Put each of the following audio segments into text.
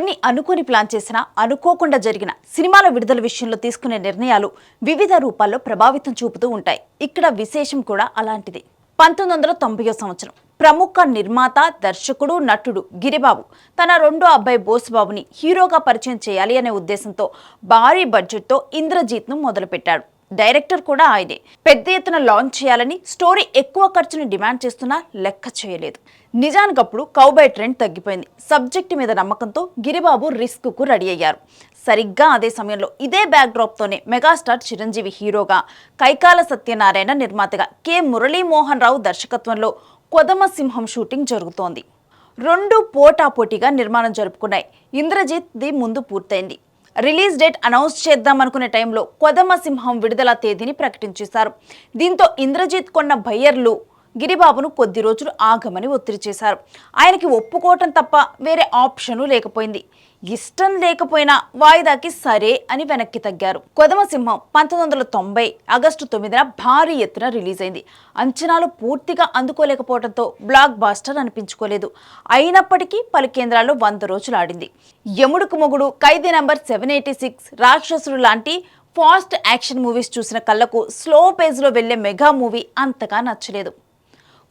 కొన్ని అనుకోని ప్లాన్ చేసినా అనుకోకుండా జరిగిన సినిమాల విడుదల విషయంలో తీసుకునే నిర్ణయాలు వివిధ రూపాల్లో ప్రభావితం చూపుతూ ఉంటాయి. ఇక్కడ విశేషం కూడా అలాంటిది. పంతొమ్మిది వందల తొంభై సంవత్సరం. ప్రముఖ నిర్మాత దర్శకుడు నటుడు గిరిబాబు తన రెండో అబ్బాయి బోసుబాబుని హీరోగా పరిచయం చేయాలి అనే ఉద్దేశంతో భారీ బడ్జెట్తో ఇంద్రజీత్ను మొదలుపెట్టాడు. డైరెక్టర్ కూడా ఆయనే. పెద్ద ఎత్తున లాంచ్ చేయాలని స్టోరీ ఎక్కువ ఖర్చుని డిమాండ్ చేస్తున్నా లెక్క చేయలేదు. నిజానికప్పుడు కౌబై ట్రెండ్ తగ్గిపోయింది. సబ్జెక్ట్ మీద నమ్మకంతో గిరిబాబు రిస్క్కు రెడీ అయ్యారు. సరిగ్గా అదే సమయంలో ఇదే బ్యాక్డ్రాప్తోనే మెగాస్టార్ చిరంజీవి హీరోగా కైకాల సత్యనారాయణ నిర్మాతగా కె. మురళీమోహన్ రావు దర్శకత్వంలో కొదమ సింహం షూటింగ్ జరుగుతోంది. రెండు పోటాపోటీగా నిర్మాణం జరుపుకున్నాయి. ఇంద్రజిత్ ది ముందు పూర్తయింది. రిలీజ్ డేట్ అనౌన్స్ చేద్దామనుకునే టైంలో కొదమ సింహం విడుదల తేదీని ప్రకటించేశారు. దీంతో ఇంద్రజిత్ కొన్న బయ్యర్లు గిరిబాబును కొద్ది రోజులు ఆగమని ఒత్తిడి చేశారు. ఆయనకి ఒప్పుకోవటం తప్ప వేరే ఆప్షను లేకపోయింది. ఇష్టం లేకపోయినా వాయిదాకి సరే అని వెనక్కి తగ్గారు. కొదమ సింహం పంతొమ్మిది వందల తొంభై ఆగస్టు తొమ్మిదిన భారీ ఎత్తున రిలీజ్ అయింది. అంచనాలు పూర్తిగా అందుకోలేకపోవడంతో బ్లాక్ బాస్టర్ అనిపించుకోలేదు. అయినప్పటికీ పలు కేంద్రాల్లో వంద రోజులు ఆడింది. Yamudiki Mogudu Khaidi number seven eighty six Rakshasudu లాంటి ఫాస్ట్ యాక్షన్ మూవీస్ చూసిన కళ్ళకు స్లో పేజ్లో వెళ్ళే మెగా మూవీ అంతగా నచ్చలేదు.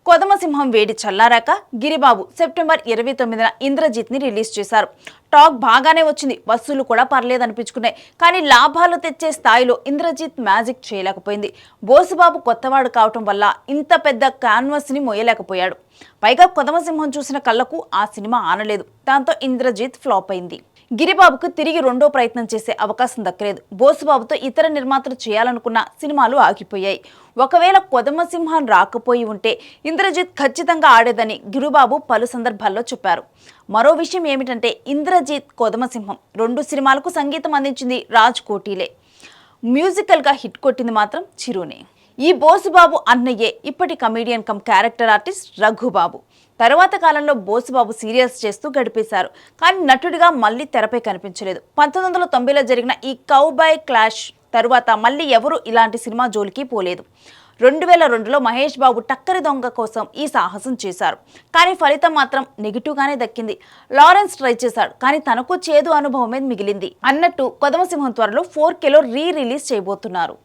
కొదమసింహం వేడి చల్లారాక గిరిబాబు సెప్టెంబర్ ఇరవై తొమ్మిదిన ఇంద్రజిత్ని రిలీజ్ చేశారు. టాక్ బాగానే వచ్చింది. వసూలు కూడా పర్లేదు అనిపించుకున్నాయి. కానీ లాభాలు తెచ్చే స్థాయిలో ఇంద్రజిత్ మ్యాజిక్ చేయలేకపోయింది. బోసుబాబు కొత్తవాడు కావటం వల్ల ఇంత పెద్ద క్యాన్వస్ని మోయలేకపోయాడు. పైగా కొదమసింహం చూసిన కళ్ళకు ఆ సినిమా ఆనలేదు. దాంతో ఇంద్రజిత్ ఫ్లాప్ అయింది. గిరిబాబుకు తిరిగి రెండో ప్రయత్నం చేసే అవకాశం దక్కలేదు. బోసుబాబుతో ఇతర నిర్మాతలు చేయాలనుకున్న సినిమాలు ఆగిపోయాయి. ఒకవేళ కొదమసింహాన్ రాకపోయి ఉంటే ఇంద్రజిత్ ఖచ్చితంగా ఆడేదని గిరిబాబు పలు సందర్భాల్లో చెప్పారు. మరో విషయం ఏమిటంటే ఇంద్రజిత్ కొదమసింహం రెండు సినిమాలకు సంగీతం అందించింది రాజ్ కోటీలే. మ్యూజికల్గా హిట్ కొట్టింది మాత్రం చిరునే. ఈ బోసుబాబు అన్నయ్యే ఇప్పటి comedian cum character artist Raghubabu. తర్వాత కాలంలో బోసుబాబు సీరియల్స్ చేస్తూ గడిపేశారు. కానీ నటుడిగా మళ్ళీ తెరపై కనిపించలేదు. పంతొమ్మిది వందల తొంభైలో జరిగిన ఈ కౌబాయ్ క్లాష్ తరువాత మళ్ళీ ఎవరు ఇలాంటి సినిమా జోలికి పోలేదు. రెండు వేల రెండులో మహేష్ బాబు టక్కరి దొంగ కోసం ఈ సాహసం చేశారు. కానీ ఫలితం మాత్రం నెగిటివ్గానే దక్కింది. లారెన్స్ ట్రై చేశాడు కానీ తనకు చేదు అనుభవమే మిగిలింది. అన్నట్టు కొదమసింహం త్వరలో ఫోర్ కేలో రీ రిలీజ్ చేయబోతున్నారు.